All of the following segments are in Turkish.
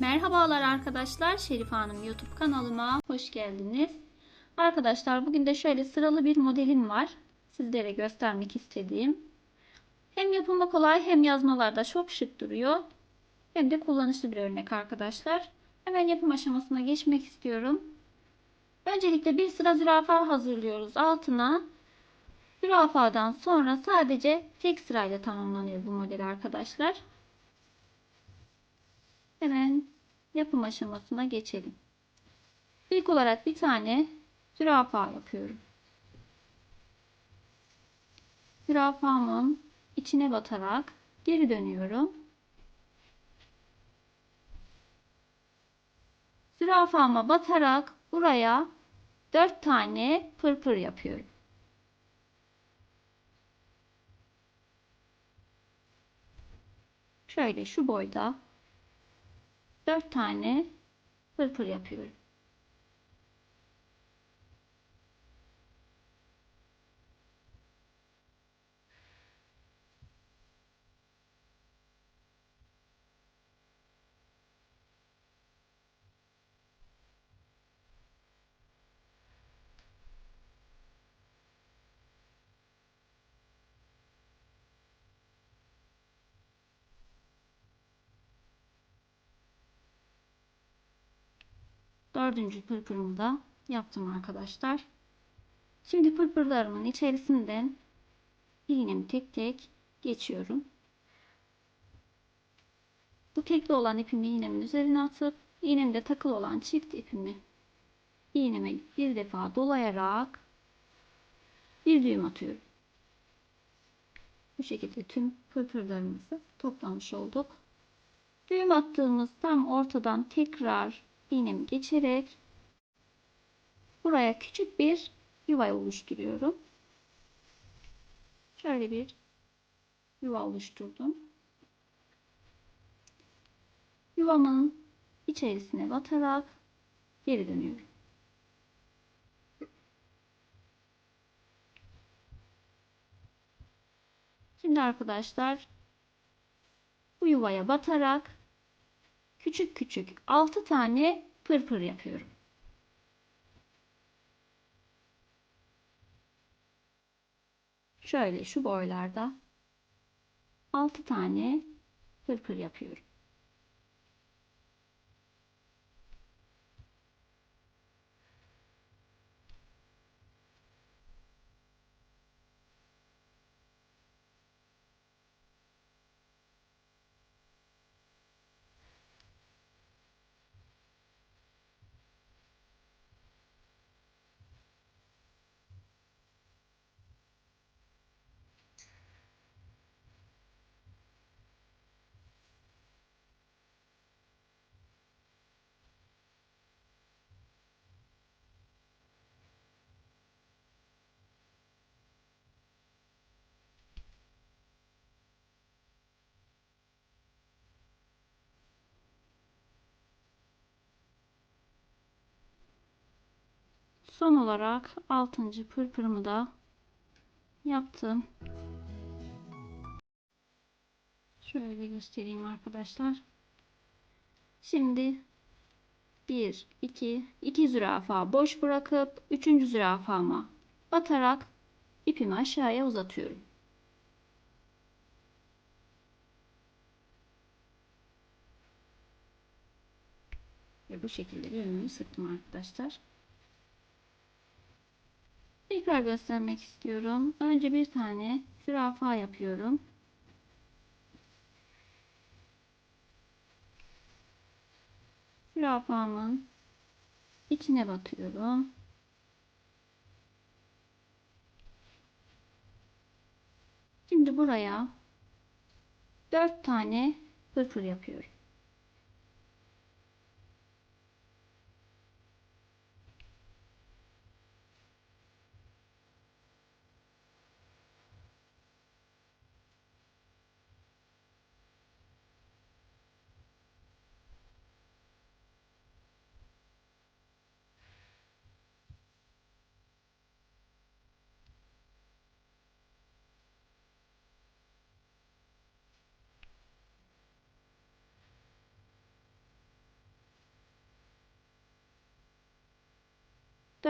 Merhabalar arkadaşlar. Şerif Hanım YouTube kanalıma hoş geldiniz. Arkadaşlar bugün de şöyle sıralı bir modelim var. Sizlere göstermek istediğim. Hem yapımı kolay hem yazmalarda çok şık duruyor. Hem de kullanışlı bir örnek arkadaşlar. Hemen yapım aşamasına geçmek istiyorum. Öncelikle bir sıra zürafa hazırlıyoruz altına. Zürafadan sonra sadece tek sırayla tamamlanıyor bu model arkadaşlar. Hemen yapım aşamasına geçelim. İlk olarak bir tane zürafa yapıyorum. Zürafamın içine batarak geri dönüyorum. Zürafama batarak buraya 4 tane pırpır yapıyorum. Şöyle şu boyda 4 tane pırpır yapıyorum. Dördüncü pırpırımı da yaptım arkadaşlar. Şimdi pırpırlarımın içerisinden iğnemi tek tek geçiyorum. Bu tekli olan ipimi iğnemin üzerine atıp iğnemde takılı olan çift ipimi iğneme bir defa dolayarak bir düğüm atıyorum. Bu şekilde tüm pırpırlarımızı toplamış olduk. Düğüm attığımız tam ortadan tekrar iğnemi geçerek buraya küçük bir yuva oluşturuyorum. Şöyle bir yuva oluşturdum. Yuvamın içerisine batarak geri dönüyorum. Şimdi arkadaşlar bu yuvaya batarak küçük küçük 6 tane pırpır yapıyorum. Şöyle şu boylarda 6 tane pırpır yapıyorum. Son olarak 6. pırpırımı da yaptım. Şöyle göstereyim arkadaşlar. Şimdi 1 2 2 zürafa boş bırakıp 3. zürafama batarak ipimi aşağıya uzatıyorum. Ve bu şekilde düğümümü sıktım arkadaşlar. Tekrar göstermek istiyorum. Önce bir tane zürafa yapıyorum. Zürafamın içine batıyorum. Şimdi buraya 4 tane pırpır yapıyorum.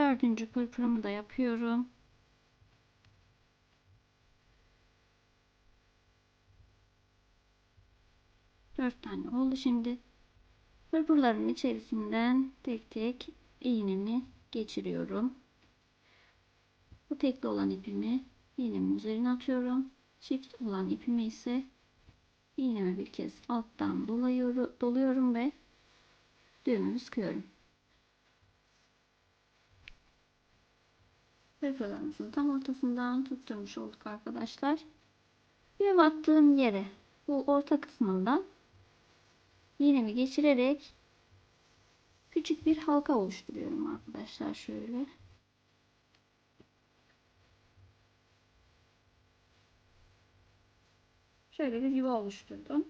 Dördüncü pırpırımı da yapıyorum. Dört tane oldu şimdi. Pırpırların içerisinden tek tek iğnemi geçiriyorum. Bu tekli olan ipimi iğnemin üzerine atıyorum. Çift olan ipimi ise iğnemi bir kez alttan doluyorum, doluyorum ve düğümümü sıkıyorum. Pırpırlarımızın tam ortasından tutturmuş olduk arkadaşlar. Düğüm attığım yere bu orta kısmından iğnemi geçirerek küçük bir halka oluşturuyorum arkadaşlar şöyle. Şöyle bir yuva oluşturdum.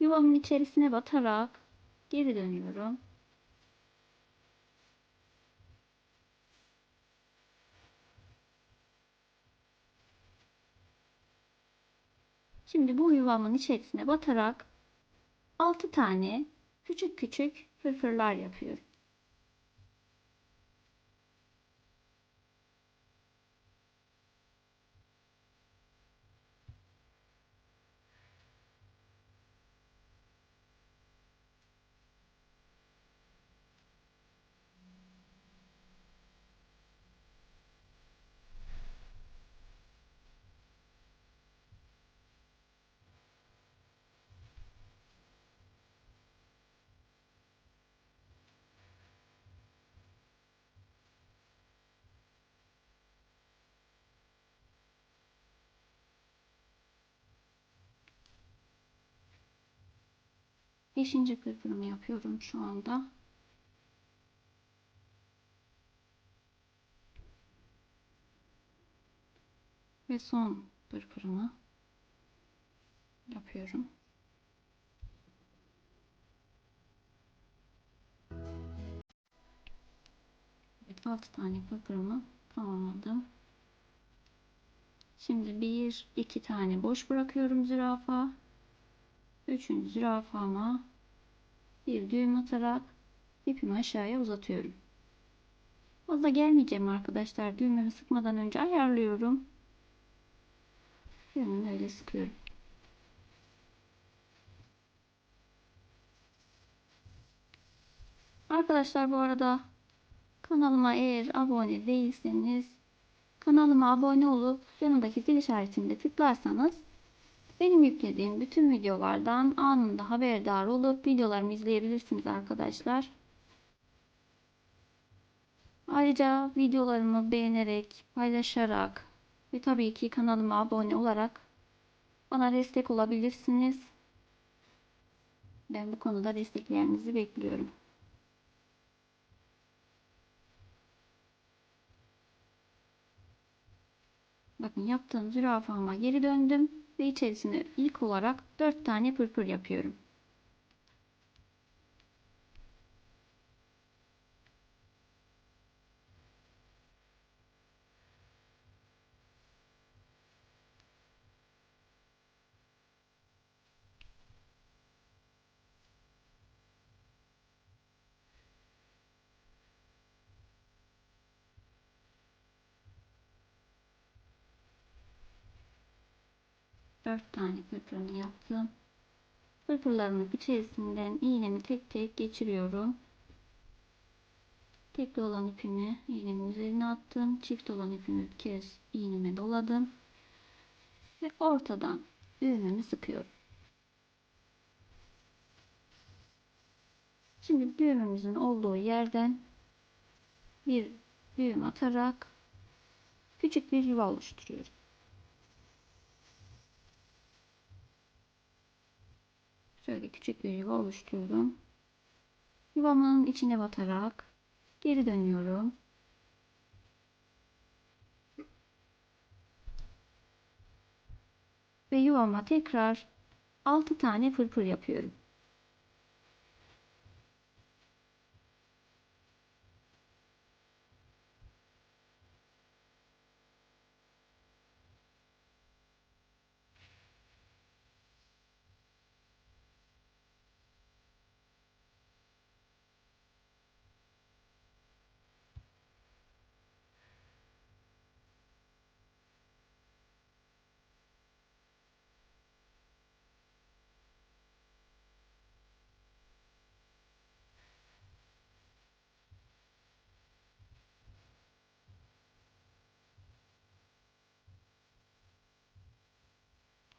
Yuvamın içerisine batarak geri dönüyorum. Şimdi bu yuvamın içerisine batarak 6 tane küçük küçük fırfırlar yapıyorum. Beşinci pırpırımı yapıyorum şu anda. Ve son pırpırımı yapıyorum. Evet, 6 tane pırpırımı tamamladım. Şimdi bir iki tane boş bırakıyorum zürafa. Üçüncü zürafama bir düğüm atarak ipimi aşağıya uzatıyorum. Fazla gelmeyeceğim arkadaşlar. Düğümümü sıkmadan önce ayarlıyorum. Düğümümü öyle sıkıyorum. Arkadaşlar bu arada kanalıma eğer abone değilseniz kanalıma abone olup yanındaki zil işaretinde tıklarsanız benim yüklediğim bütün videolardan anında haberdar olup videolarımı izleyebilirsiniz arkadaşlar. Ayrıca videolarımı beğenerek, paylaşarak ve tabii ki kanalıma abone olarak bana destek olabilirsiniz. Ben bu konuda desteklerinizi bekliyorum. Bakın yaptığım zürafama geri döndüm ve içerisine ilk olarak 4 tane pırpır yapıyorum. Dört tane pırpırını yaptım. Pırpırlarımın içerisinden iğnemi tek tek geçiriyorum. Tekli olan ipimi iğnemin üzerine attım. Çift olan ipimi bir kez iğneme doladım. Ve ortadan düğümümü sıkıyorum. Şimdi düğümümüzün olduğu yerden bir düğüm atarak küçük bir yuva oluşturuyorum. Şöyle küçük bir yuva oluşturdum. Yuvamın içine batarak geri dönüyorum. Ve yuvama tekrar 6 tane pırpır yapıyorum.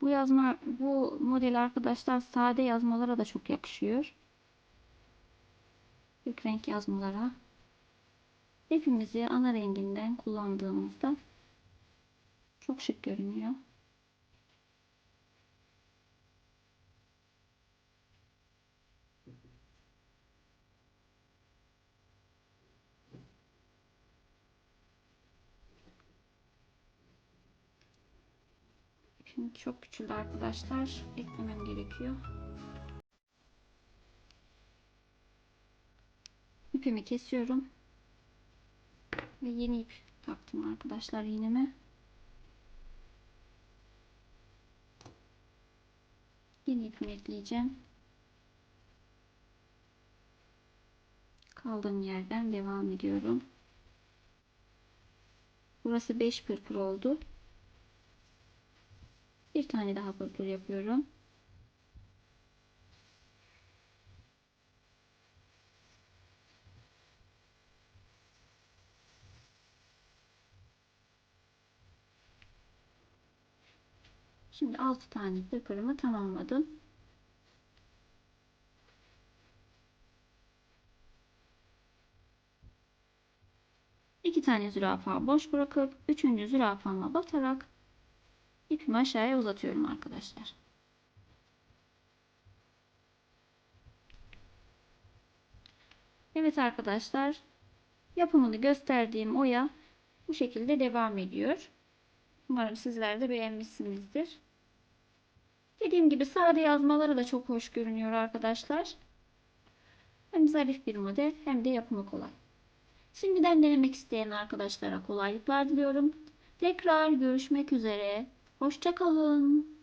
Bu yazma bu model arkadaşlar sade yazmalara da çok yakışıyor. Büyük renk yazmalara. Hepimizi ana renginden kullandığımızda çok şık görünüyor. Şimdi çok küçüldü arkadaşlar. Eklemem gerekiyor. İpimi kesiyorum. Ve yeni ip taktım arkadaşlar iğneme. Yeni ipimi ekleyeceğim. Kaldığım yerden devam ediyorum. Burası 5 pırpır oldu. Bir tane daha pırpır yapıyorum. Şimdi 6 tane pırpırımı tamamladım. İki tane zürafa boş bırakıp üçüncü zürafama batarak ipimi aşağıya uzatıyorum arkadaşlar. Evet arkadaşlar yapımını gösterdiğim oya bu şekilde devam ediyor. Umarım sizler de beğenmişsinizdir. Dediğim gibi sade yazmaları da çok hoş görünüyor arkadaşlar. Hem zarif bir model hem de yapımı kolay. Şimdiden denemek isteyen arkadaşlara kolaylıklar diliyorum. Tekrar görüşmek üzere. Hoşçakalın.